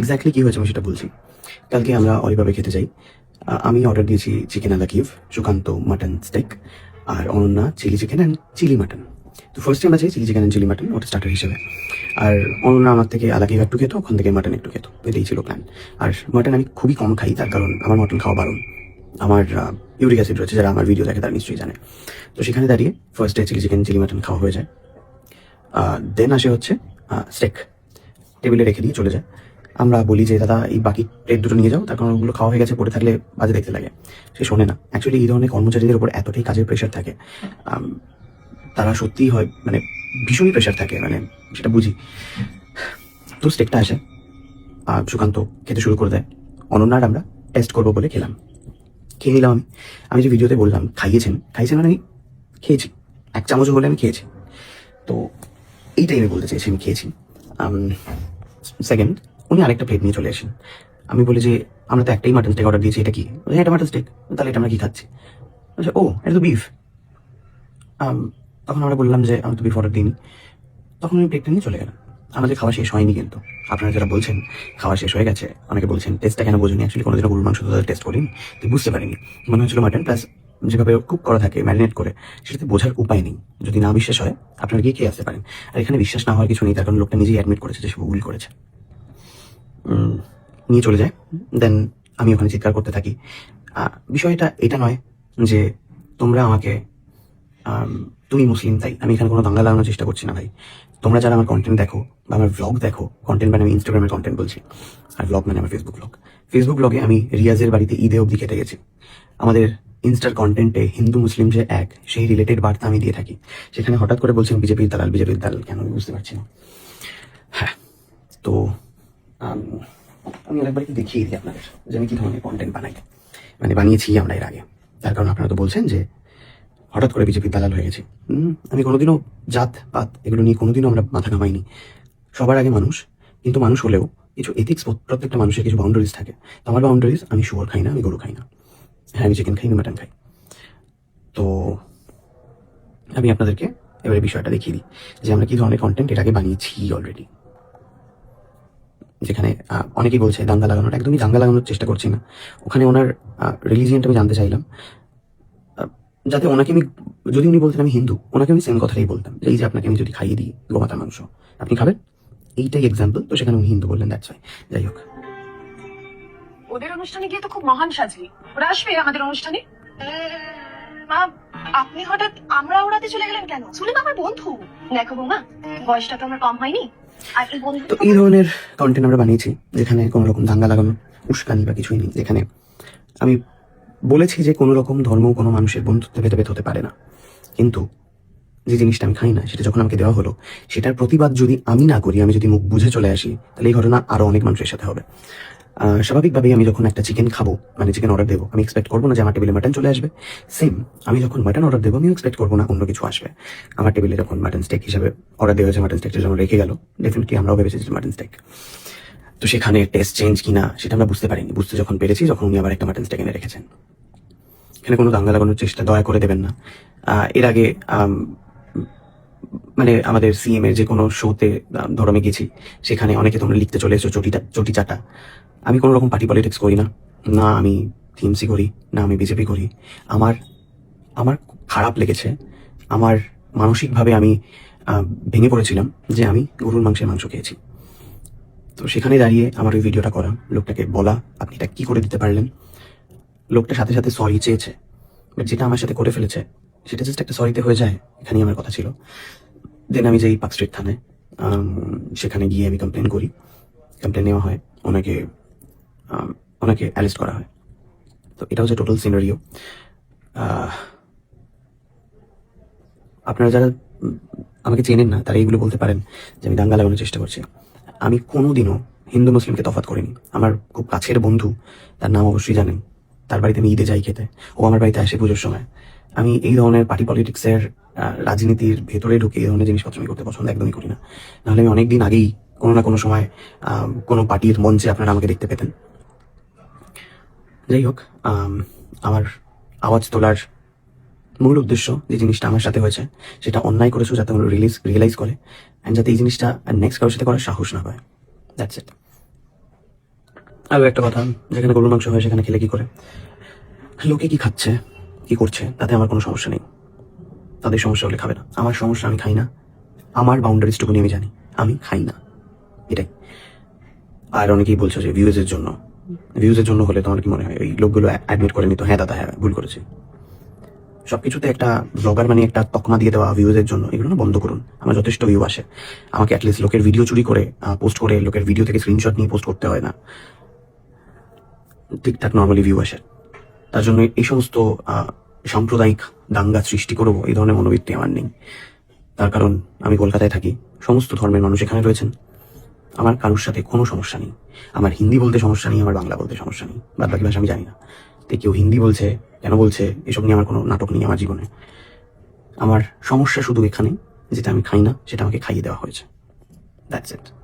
Exactly কী হয়েছে আমি সেটা বলছি। কালকে আমরা অলিভাবে খেতে যাই। আমি অর্ডার দিয়েছি chicken a la Kiev Sukanta mutton steak R Ananya chilli chicken and chilli mutton তো ফার্স্টে আমরা চাই chilli chicken and chilli mutton ওটা স্টার্টার হিসেবে। আর অনন্যা আমার থেকে আলা কিভ একটু খেতো, ওখান থেকে মাটন একটু খেতো। এটাই ছিল প্ল্যান আর মাটন আমি খুবই কম খাই, তার কারণ আমার মটন খাওয়া বারণ। আমার ইউরিক অ্যাসিড রয়েছে, যারা আমার ভিডিও দেখে তারা নিশ্চয়ই জানে। তো সেখানে দাঁড়িয়ে ফার্স্ট ফার্স্টে চিলি চিকেন চিলি মাটন খাওয়া হয়ে যায়। দেন আসে হচ্ছে স্টেক টেবিলে রেখে দিয়ে চলে যায়। আমরা বলি যে, দাদা, এই বাকি প্লেট দুটো নিয়ে যাও। তার কারণ ওগুলো খাওয়া হয়ে গেছে, পড়ে থাকলে বাজে দেখতে লাগে। সে শোনে না। অ্যাকচুয়ালি এই ধরনের কর্মচারীদের উপর এতটাই কাজের প্রেশার থাকে। তারা সত্যিই হয় মানে ভীষণই প্রেশার থাকে মানে সেটা বুঝি। তো স্টেকটা আসে, আর সুকান্ত খেতে শুরু করে দেয়। অনন্যার আমরা টেস্ট করব বলে খেলাম। খেয়ে নিলাম আমি। আমি যে ভিডিওতে বললাম, খাইয়েছেন? খাইয়েছেন মানে আমি খেয়েছি। এক চামচও হলে আমি খেয়েছি। তো এইটাই আমি বলতে চাইছি আমি খেয়েছি। সেকেন্ড উনি আরেকটা প্লেট নিয়ে চলে আসেন। আমি বলি যে, আমরা তো একটাই মাটন স্টেক অর্ডার দিয়েছি, এটা কি? হ্যাঁ এটা মাটন স্টেক তাহলে এটা আমরা কি খাচ্ছি? আচ্ছা ও, এটা তো বিফ তখন আমরা বললাম যে আমি তো বিফ অর্ডার দিইনি। তখন আমি প্লেটটা নিয়ে চলে গেলাম আমাদের খাওয়া শেষ হয়নি কিন্তু। আপনারা যারা বলছেন, খাওয়া শেষ হয়ে গেছে, অনেকে বলছেন টেস্টটা কেন বোঝেনি? অ্যাকচুয়ালি কোনোদিনও গরুর মাংস তো টেস্ট করিনি তো বুঝতে পারিনি। মনে হচ্ছিল মাটন প্লাস যেভাবে কুক করা থাকে ম্যারিনেট করে, সেটাতে বোঝার উপায় নেই। যদি না বিশ্বাস হয়, আপনারা গিয়ে খেয়ে আসতে পারেন। আর এখানে বিশ্বাস না হওয়ার কিছু নেই, তার কারণ লোকটা নিজেই অ্যাডমিট করেছে যে সে ভুল করেছে। নিয়ে চলে যায়। দেন আমি ওখানে চিৎকার করতে থাকি। বিষয়টা এটা নয় যে তোমরা আমাকে তুমি মুসলিম, তাই আমি এখানে কোনো দাঙ্গা লাগানোর চেষ্টা করছি না ভাই। তোমরা যারা আমার কন্টেন্ট দেখো বা আমার ভ্লগ দেখো কন্টেন্ট মানে আমি ইনস্টাগ্রামের কন্টেন্ট বলছি, আর ভ্লগ মানে আমার ফেসবুক ভ্লগ ফেসবুক ব্লগে আমি রিয়াজের বাড়িতে ঈদে অবধি কেটে গেছি। আমাদের ইনস্টার কন্টেন্টে হিন্দু মুসলিম যে এক, সেই রিলেটেড বার্তা আমি দিয়ে থাকি। সেখানে হঠাৎ করে বলছেন বিজেপির দালাল বিজেপির দালাল, কেন বুঝতে পারছি না। হ্যাঁ তো আম, আরেকবার কি দেখিয়ে দিই আপনাদের যে আমি কী ধরনের কন্টেন্ট বানাই। মানে বানিয়েছি আমরা এর আগে। তার কারণ আপনারা তো বলছেন যে হঠাৎ করে বিজেপির দালাল হয়ে গেছি। আমি কোনোদিনও জাত পাত এগুলো নিয়ে কোনোদিনও আমরা মাথা ঘামাইনি। সবার আগে মানুষ কিন্তু মানুষ হলেও কিছু এথিক্স প্রত্যেকটা মানুষের কিছু বাউন্ডারিজ থাকে। তো আমার বাউন্ডারিজ আমি শুয়োর খাই না আমি গরু খাই না। হ্যাঁ আমি চিকেন খাই না মাটন খাই। তো আমি আপনাদেরকে এবারে বিষয়টা দেখিয়ে দিই যে আমরা কী ধরনের কন্টেন্ট আগে বানিয়েছি অলরেডি যেখানে অনেকেই বলছে দাঙ্গা লাগানোর একদমই দাঙ্গা লাগানোর চেষ্টা করছি না। ওখানে ওনার রিলিজিয়নটা আমি জানতে চাইলাম। যাতে ওনাকে আমি, যদি উনি বলতেন আমি হিন্দু, ওনাকে আমি সেম কথাটাই বলতাম এই যে আপনাকে আমি যদি খাইয়ে দিই গোমাতার মাংস, আপনি খাবেন? এইটাই এক্সাম্পল তো সেখানে উনি হিন্দু বললেন দ্যাটস ওয়াই যাই হোক। ওদের অনুষ্ঠানে গিয়ে তো খুব মহান সাজলি ওরা আসবে আমাদের অনুষ্ঠানে? মা আপনি হঠাৎ আমরা ওরাতে চলে গেলেন কেন? শুনে আমার বন্ধু। দেখো বৌমা বয়সটা তো আমার কম হয়নি। তো এই ধরনের কন্টেন্ট আমরা বানিয়েছি যেখানে কোনো রকম দাঙ্গা লাগানো উস্কানি বা কিছুই নেই। যেখানে আমি বলেছি যে কোনো রকম ধর্ম কোনো মানুষের বন্ধুত্ব ভেতভেদ হতে পারে না। কিন্তু যে জিনিসটা আমি খাই না সেটা যখন আমাকে দেওয়া হলো সেটার প্রতিবাদ যদি আমি না করি আমি যদি মুখ বুঝে চলে আসি তাহলে এই ঘটনা আরও অনেক মানুষের সাথে হবে। স্বাভাবিকভাবেই আমি যখন একটা চিকেন খাব মানে চিকেন অর্ডার দেবো, আমি এক্সপেক্ট করব না যে আমার টেবিলে মাটন চলে আসবে। সেম আমি যখন মাটন অর্ডার দেবো আমি এক্সপেক্ট করব না অন্য কিছু আসবে। আমার টেবিলে যখন মাটন স্টেক হিসাবে অর্ডার দেওয়া হয়েছে মাটন স্টেকটা যখন রেখে গেল ডেফিনেটলি আমরাও ভেবেছি মাটন স্টেক তো সেখানে টেস্ট চেঞ্জ কিনা, সেটা আমরা বুঝতে পারিনি। বুঝতে যখন পেরেছি, যখন উনি আবার একটা মাটন স্টেক এনে রেখেছেন। এখানে কোনো দাঙ্গা লাগানোর চেষ্টা, দয়া করে দেবেন না। এর আগে মানে আমাদের সিএম এর যে কোনো শোতে ধরো আমি গেছি, সেখানে অনেকে তোমরা লিখতে চলে এসেছ চটিটা চটি চাটা আমি কোনো রকম পার্টি পলিটিক্স করি না। না, আমি টিএমসি করি, না, আমি বিজেপি করি। আমার আমার খারাপ লেগেছে। আমার মানসিকভাবে আমি ভেঙে পড়েছিলাম যে আমি গরুর মাংসের মাংস খেয়েছি। তো সেখানে দাঁড়িয়ে আমার ওই ভিডিওটা করা, লোকটাকে বলা, আপনি এটা কী করে দিতে পারলেন? লোকটা সাথে সাথে সরি চেয়েছে। বাট যেটা আমার সাথে করে ফেলেছে, সেটা জাস্ট একটা সরিতে হয়ে যায়, এখানেই আমার কথা ছিল। দেন আমি যাই পার্ক স্ট্রিট থানায় সেখানে গিয়ে আমি কমপ্লেন করি। কমপ্লেন নেওয়া হয়, ওনাকে ওনাকে অ্যারেস্ট করা হয়। তো এটা হচ্ছে টোটাল সিনারিও আপনারা যারা আমাকে চেনেন না, তারা এইগুলো বলতে পারেন যে আমি দাঙ্গা লাগানোর চেষ্টা করছি। আমি কোনোদিনও হিন্দু মুসলিমকে তফাৎ করিনি। আমার খুব কাছের বন্ধু, তার নাম অবশ্যই জানেন। তার বাড়িতে আমি ঈদে যাই খেতে। ও আমার বাড়িতে আসে পুজোর সময়। আমি এই ধরনের পার্টি পলিটিক্সের রাজনীতির ভেতরে ঢুকে এই ধরনের জিনিসপত্র আমি করতে পছন্দ একদমই করি না। নাহলে আমি অনেকদিন আগেই কোনো না কোনো সময় কোনো পার্টির মঞ্চে আপনারা আমাকে দেখতে পেতেন। যাই হোক আমার আওয়াজ তোলার মূল উদ্দেশ্য যে জিনিসটা আমার সাথে হয়েছে, সেটা অন্যায় করেছ যাতে ওরা রিলিজ রিয়েলাইজ করে অ্যান্ড যাতে এই জিনিসটা নেক্সট কারোর সাথে করার সাহস না পায়। দ্যাটস ইট আরও একটা কথা, যেখানে গরুর মাংস হয় সেখানে খেলে কী করে? লোকে কি খাচ্ছে, কি করছে, তাতে আমার কোনো সমস্যা নেই। তাদের সমস্যা হলে খাবে না। আমার সমস্যা আমি খাই না। আমার বাউন্ডারিজটুকুনি আমি জানি। আমি খাই না। এটাই। আর অনেকেই বলছো যে ভিউজের জন্য। ভিউজের জন্য হলে তোমার কি মনে হয়? ওই লোকগুলো অ্যাডমিট করে নিত হ্যাঁ দাদা হ্যাঁ ভুল করেছে। সবকিছুতে একটা ব্লগার মানে একটা তকমা দিয়ে দেওয়া ভিউজের জন্য, এগুলো না বন্ধ করুন। আমার যথেষ্ট ভিউ আসে। আমাকে অ্যাটলিস্ট লোকের ভিডিও চুরি করে পোস্ট করে, লোকের ভিডিও থেকে স্ক্রিনশট নিয়ে পোস্ট করতে হয় না। ঠিকঠাক নর্মালি ভিউ আসে। তার জন্য এই সমস্ত সাম্প্রদায়িক দাঙ্গা সৃষ্টি করব, এই ধরনের মনোবৃত্তি আমার নেই। তার কারণ আমি কলকাতায় থাকি। সমস্ত ধর্মের মানুষ এখানে রয়েছেন। আমার কারোর সাথে কোনো সমস্যা নেই। আমার হিন্দি বলতে সমস্যা নেই, আমার বাংলা বলতে সমস্যা নেই। বাদ বাকি ভাষা আমি জানি না। তো কেউ হিন্দি বলছে, কেন বলছে, এসব নিয়ে আমার কোনো নাটক নেই আমার জীবনে। আমার সমস্যা শুধু এখানে, যেটা আমি খাই না, সেটা আমাকে খাইয়ে দেওয়া হয়েছে। That's it